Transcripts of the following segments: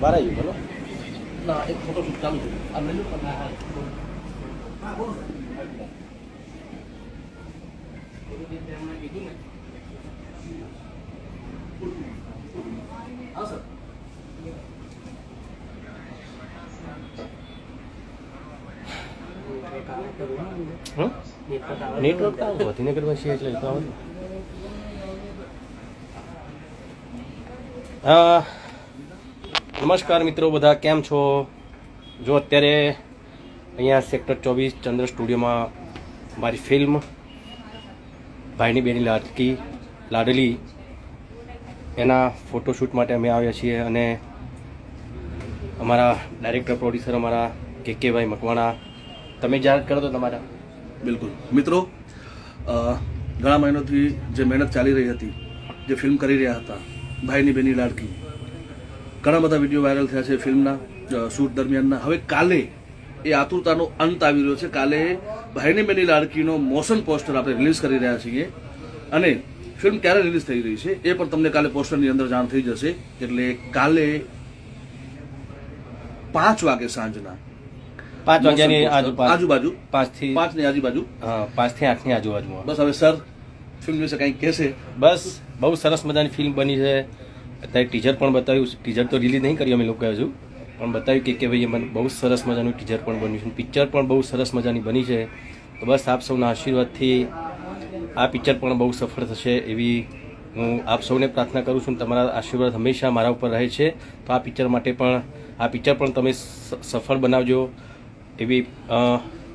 બહાર આવી બોલો. ના એક ફોટોશૂટ ચાલુ છે. આ લઈ લો હા સર. હં? નેટવર્ક છીએ એટલે તો આવે. હા. નમસ્કાર મિત્રો, બધા કેમ છો? જો અત્યારે અહીંયા સેક્ટર ચોવીસ ચંદ્ર સ્ટુડિયોમાં મારી ફિલ્મ ભાઈની બેની લાડકી લાડલી એના ફોટોશૂટ માટે અમે આવ્યા છીએ અને અમારા ડાયરેક્ટર પ્રોડ્યુસર અમારા કે કે ભાઈ મકવાણા, તમે જાહેર કરો તો તમારા. બિલકુલ. મિત્રો ઘણા મહિનોથી જે મહેનત ચાલી રહી હતી, જે ફિલ્મ કરી રહ્યા હતા, ભાઈની બેની લાડકી ઘણા બધા વીડિયો વાયરલ થયા છે ફિલ્મના શૂટ દરમિયાનના. હવે કાલે એ આતુરતાનો અંત આવી રહ્યો છે. કાલે ભાઈની બેની લાડકીનો મોશન પોસ્ટર આપણે રિલીઝ કરી રહ્યા છીએ અને ફિલ્મ ક્યારે રિલીઝ થઈ રહી છે એ પણ તમને કાલે પોસ્ટરની અંદર જાણ થઈ જશે. એટલે કાલે પાંચ વાગે સાંજના પાંચ વાગ્યાની આજુ આજુબાજુ. પાંચથી પાંચની આજુબાજુ. થી પાંચથી આઠની આજુબાજુમાં. બસ હવે સર ફિલ્મ વિશે કંઈક કહેશે. બસ બહુ સરસ મજાની ફિલ્મ બની છે. અત્યારે ટીઝર પણ બતાવ્યું ટીઝર તો રિલીઝ નહીં કરી અમે લોકોએ હજુ. પણ બતાવ્યું કે કે ભાઈ મને બહુ સરસ મજાનું ટીઝર પણ બન્યું છે. પિક્ચર પણ બહુ સરસ મજાની બની છે. તો બસ આપ સૌના આશીર્વાદથી આ પિક્ચર પણ બહુ સફળ થશે એવી હું આપ સૌને પ્રાર્થના કરું છું. તમારા આશીર્વાદ હંમેશા મારા ઉપર રહે છે. તો આ પિક્ચર માટે પણ આ પિક્ચર પણ તમે સફળ બનાવજો એવી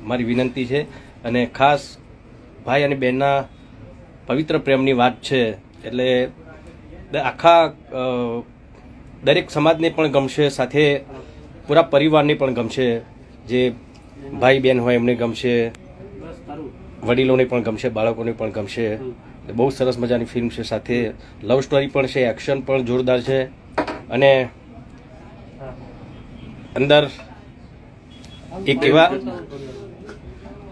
મારી વિનંતી છે. અને ખાસ ભાઈ અને બહેનના પવિત્ર પ્રેમની વાત છે. એટલે આખા દરેક સમાજને પણ ગમશે સાથે પૂરા પરિવારને પણ ગમશે જે ભાઈ બહેન હોય એમને ગમશે વડીલોને પણ ગમશે બાળકોને પણ ગમશે. બહુ સરસ મજાની ફિલ્મ છે સાથે લવ સ્ટોરી પણ છે એક્શન પણ જોરદાર છે અને અંદર એક એવા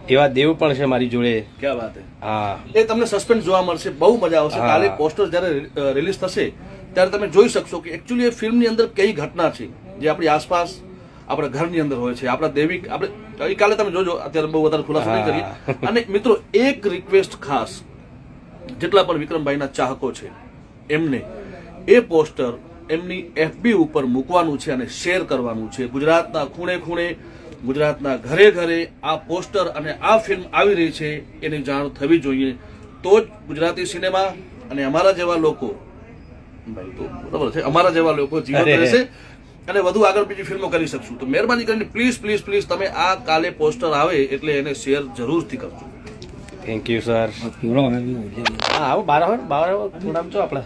એવા દેવ પણ છે મારી જોડે. ક્યાં વાત હા? એ તમને સસ્પેન્સ જોવા મળશે બહુ મજા આવશે. કાલે પોસ્ટર જ્યારે રિલીઝ થશે ત્યારે તમે જોઈ શકશો કે એકચ્યુઅલી એ ફિલ્મની અંદર કઈ ઘટના છે જે આપણી આસપાસ આપણા ઘરની અંદર હોય છે આપણા દૈવિક આપણે કાલે તમે જોજો અત્યારે બહુ વધારે ખુલાસો નહીં કરીએ. અને મિત્રો એક રિક્વેસ્ટ ખાસ જેટલા પણ વિક્રમભાઈના ચાહકો છે એમને એ પોસ્ટર એમની એફબી ઉપર મૂકવાનું છે અને શેર કરવાનું છે. ગુજરાતના ખૂણે ખૂણે ગુજરાતના ઘરે ઘરે આ પોસ્ટર અને આ ફિલ્મ આવી રહી છે એની જાણ થવી જોઈએ. તો જ ગુજરાતી સિનેમા અને અમારા જેવા લોકો બરાબર છે અમારા જેવા લોકો જીવન રહેશે અને વધુ આગળ બીજી ફિલ્મો કરી શકશું. તો મહેરબાની કરીને પ્લીઝ પ્લીઝ પ્લીઝ તમે આ કાલે પોસ્ટર આવે એટલે એને શેર જરૂરથી કરજો. થેન્ક યુ સર હા આવો બાર હોય બાર થોડા આપણે?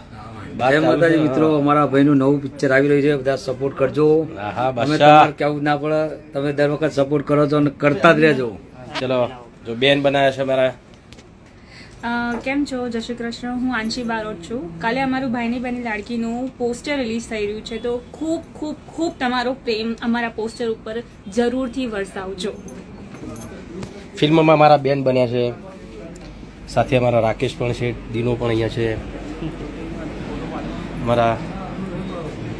જય માતાજી મિત્રો અમારા ભાઈનું નવું પિક્ચર આવી રહ્યું છે બધા સપોર્ટ કરજો. હા હા અમે તમારે કેવું ના પડે તમે દર વખત સપોર્ટ કરો છો અને કરતા જ રહેજો. ચલો જો બેન બનાવ્યા છે મારા. કેમ છો? જય શ્રી કૃષ્ણ. હું આંશી બારોટ છું. કાલે અમારું ભાઈની બહેની લાડકીનું પોસ્ટર રિલીઝ થઈ રહ્યું છે તો ખૂબ ખૂબ ખૂબ તમારો પ્રેમ અમારા પોસ્ટર ઉપર જરૂરથી વરસાવજો. ફિલ્મમાં મારા બેન બન્યા છે. સાથે અમારા રાકેશ પણ છે દીનો પણ અહીંયા છે. મારા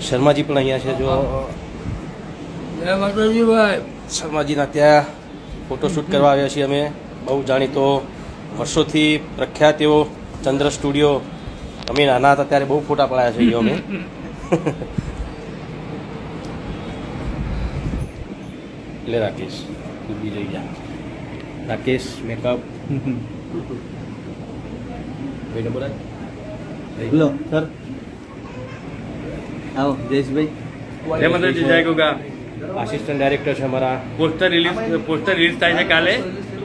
શર્માજી પણ અહીંયા છે જો. જય માતાજી ભાઈ. શર્માજીના ત્યાં ફોટોશૂટ કરવા આવ્યા છીએ અમે. બહુ જાણીતો વર્ષોથી પ્રખ્યાત એવો ચંદ્ર સ્ટુડિયો અમે નાના હતા ત્યારે બહુ ફોટા પડાયા છે અમે. એટલે રાકેશ જઈ જા. રાકેશ મેકઅપ ભાઈને બોલાય બોલો સર. આવો જયેશભાઈ. જય માતાજી જય ગોગા. આસિસ્ટન્ટ ડાયરેક્ટર છે અમારા. પોસ્ટર રિલીઝ પોસ્ટર રિલીઝ થાય છે કાલે.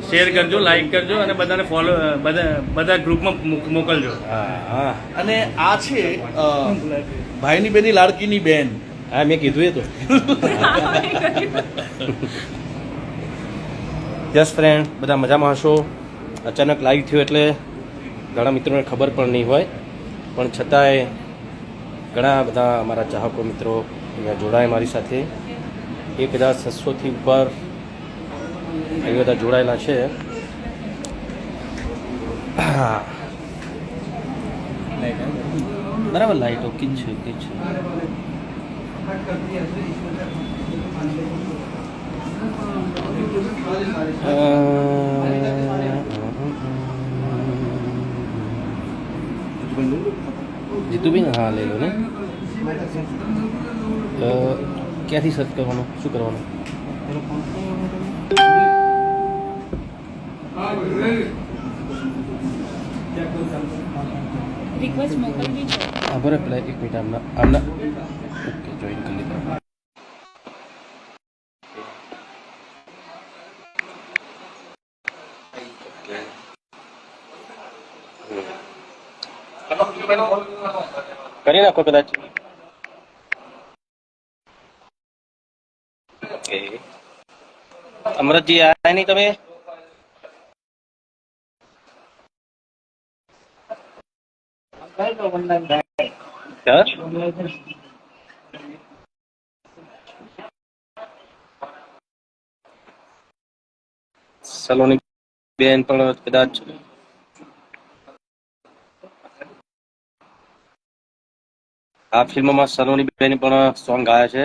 શેર કરજો લાઈક કરજો અને બધાને ફોલો બધા બધા ગ્રુપમાં મોકલજો. હા હા. અને આ છે ભાઈની બેની લાડકીની બેન. હા મેં કીધું એ તો. યસ ફ્રેન્ડ બધા મજામાં હશો? અચાનક લાઈવ થયું એટલે ઘણા મિત્રોને ખબર પણ નહીં હોય. પણ છતાંય ઘણા બધા અમારા ચાહકો મિત્રો અહીંયા જોડાય મારી સાથે. એક હજાર છસોથી ઉપર અહીં બધા જોડાયેલા છે. બરાબર, લાઈટ ઓકે છે ઓકે છે. જીતુબેન? હા લઈ લો ને. ક્યાંથી સર્ચ કરવાનું? શું કરવાનું? રિક્વેસ્ટ મોકલવી છે. હા બરાબર એક મિનિટ આમના આમના ઓકે જોઈન કરી કરી નાખો કદાચ. અમૃતજી આયા નહીં તમે? સલોની બેન પણ કદાચ આ ફિલ્મમાં સલોની બેન પણ સોંગ ગાયા છે.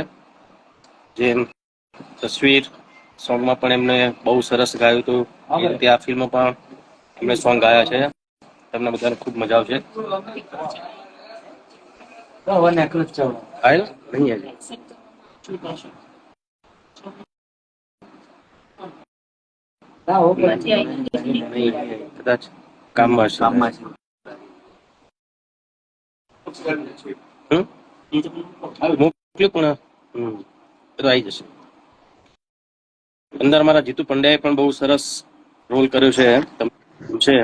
જેમ તસવીર સોંગમાં પણ એમને બહુ સરસ ગાયું હતું. એ રીતે આ ફિલ્મમાં પણ એમને સોંગ ગાયા છે. તમને બધાને ખૂબ મજા આવશે. કદાચ કામમાં છે કામમાં છે. હમ? મોકલ્યું પણ હમ. તો આવી જશે. અંદર મારા જીતુ પંડ્યાએ પણ બહુ સરસ રોલ કર્યો છે તમ- છે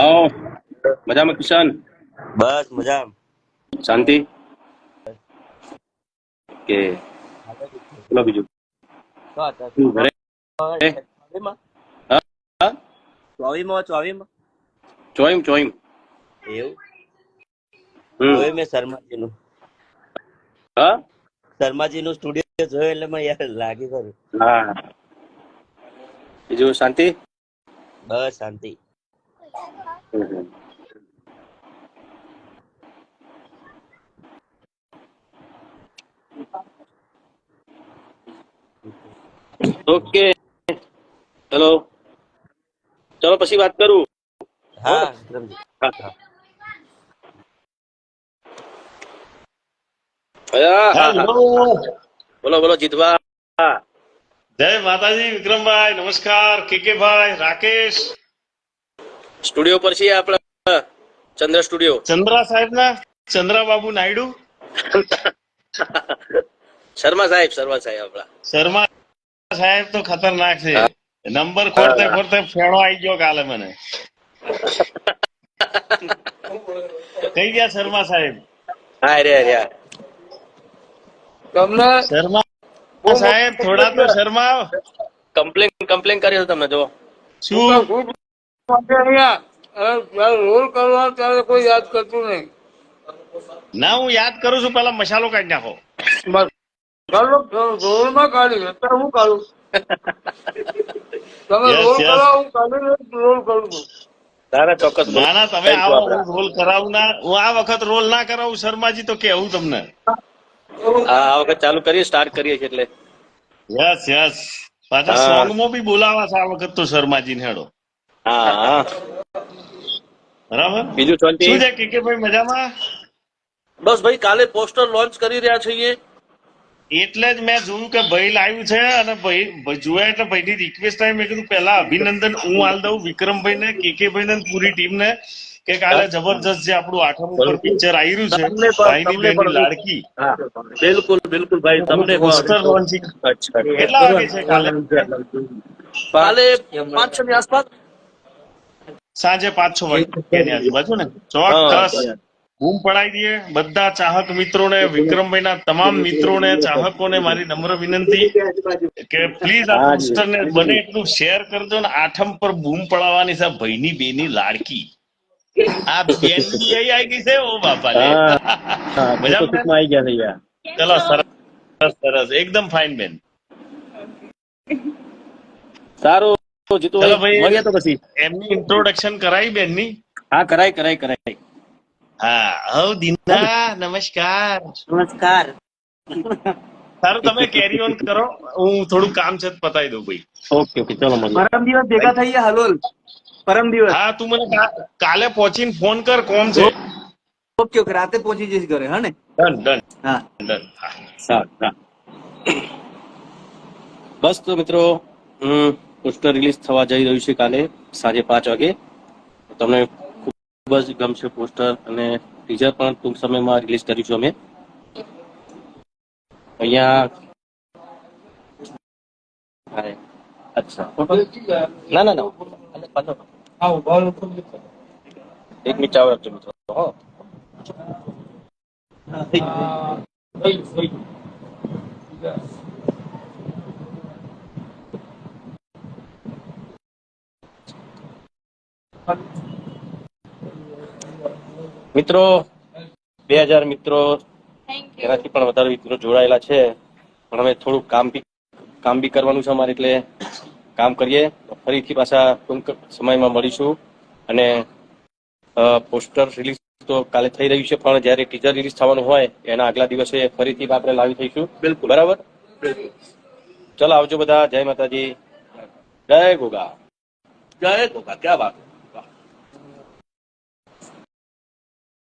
આવો. મજામાં કિશન? બસ મજા શાંતિ? કે બોલો બીજું. ઘરે? હા? હા? ચોવીમાં ચોવીમાં. ચોઈમ ચોઈમ એવું. જોયું મેં શર્માજીનું. હા? શર્માજીનું સ્ટુડિયો જોયું એટલે મને યાર લાગી ખરું. હા. બીજું શાંતિ? બસ શાંતિ. ઓકે. ચલો ચલો પછી વાત કરું. હા હા. હા, હા, હા. બોલો બોલો જીતવા. જય માતાજી વિક્રમભાઈ નમસ્કાર ભાઈ રાકેશ. સ્ટુડિયો પર છીએ આપણે. ચંદ્ર સ્ટુડિયો. ચંદ્રા સાહેબ ના ચંદ્રાબાબુ નાયડુ. શર્મા સાહેબ શર્મા સાહેબ આપણા. શર્મા સાહેબ તો ખતરનાક છે. નંબર ખોરતે ખોરતે ફેણો આવી ગયો કાલે મને. કઈ ગયા શર્મા સાહેબ. હા રે રે. શર્મા સાહેબ થોડા તો શર્મા કમ્પ્લેન કમ્પ્લેન કરી છે તમને જો શું રોલ કરવા ત્યારે કોઈ યાદ કરતું નહીં. ના હું યાદ કરું છું પેલા મસાલો કાઢી નાખો. રોલમાં કાઢી અત્યારે હું કાઢું? તમે રોલ કરાવો કરો હું કાઢી રોલ કરું છું. તારા ચોક્કસ ના ના તમે આવો રોલ કરાવું ના હું આ વખત રોલ ના કરાવું શર્માજી તો કેવું તમને. આ વખત ચાલુ કરીએ સ્ટાર્ટ કરીએ છીએ એટલે. યસ યસ પાછા સોંગમાં બી બોલાવા છે આ વખત તો શર્માજી હેડો. હા બરાબર? બીજું શાંતિ. શું છે કે ભાઈ મજામાં? બસ ભાઈ કાલે પોસ્ટર લોન્ચ કરી રહ્યા છીએ. એટલે જ મેં જોયું કે ભાઈ લાવ્યું છે અને ભાઈ જોયા એટલે ભાઈની રિક્વેસ્ટ આવી મેં કીધું પેલા અભિનંદન હું હાલ દઉં વિક્રમભાઈ ને કે કે ભાઈ ને પૂરી ટીમ ને. કે કાલે જબરજસ્ત જે આપણું આઠમ ઉપર પિક્ચર આવી રહ્યું છે ભાઈની તમને બેનની લાડકી. બિલકુલ બિલકુલ ભાઈ તમને પોસ્ટર લોન્ચિંગ કેટલા વાગે છે કાલે? કાલે પાંચ છ ની આસપાસ. સાંજે પાંચ છ વાગ્યાની આજુબાજુ ને ચોક્કસ બૂમ પડાવી દઈએ. બધા ચાહક મિત્રોને વિક્રમભાઈના તમામ મિત્રોને ચાહકોને મારી નમ્ર વિનંતી કે પ્લીઝ આ પોસ્ટરને બને એટલું શેર કરજો ને આઠમ પર બૂમ પડાવવાની છે ભાઈની બેની લાડકી. આ બેન આઈ આવી ગઈ છે? ઓ બાપા લે મજામાં? આવી ગયા થઈ ગયા ચલો સરસ સરસ. એકદમ ફાઇન બેન. સારું જીતુ ભાઈ. મળીએ તો પછી. એમની ઇન્ટ્રોડક્શન કરાવી બેનની? હા કરાય કરાય કરાય. હા. હવ દિના નમસ્કાર. નમસ્કાર. સારું તમે કેરી ઓન કરો. હું થોડું કામ છે પતાવી દઉં ભાઈ. ઓકે ઓકે ચલો પરમ દિવસ ભેગા થઈએ હલોલ. પરમ દિવસ. હા તું મને કાલે પહોંચીને ફોન કર કોમ છે. ઓકે ઓકે રાતે પહોંચી જઈશ ઘરે હા ને? Done done. હા. ડન હા. બસ તો મિત્રો પોસ્ટર રિલીઝ થવા જઈ રહ્યું છે કાલે સાંજે પાંચ વાગે. તમને ખૂબ જ ગમશે પોસ્ટર અને ટીઝર પણ ટૂંક સમયમાં રિલીઝ કરીશું અમે. અહીંયા હા, અચ્છા. ના ના ના. અલે, પાછો. એક મિનિટ આવો રાખજો મિત્રો હો. મિત્રો બે હજાર મિત્રો એનાથી પણ વધારે મિત્રો જોડાયેલા છે પણ હવે થોડું કામ બી કામ બી કરવાનું છે અમારે એટલે કામ કરીએ ફરીથી પાછા ટૂંક સમયમાં મળીશું. અને પોસ્ટર રિલીઝ તો કાલે થઈ રહ્યું છે પણ જ્યારે ટીઝર રિલીઝ થવાનું હોય એના આગલા દિવસે ફરીથી આપણે લાવી થઈશું. બિલકુલ. બરાબર? ચલો આવજો બધા. જય માતાજી. જય ગોગા. જય ગોગા. ક્યાં વાત?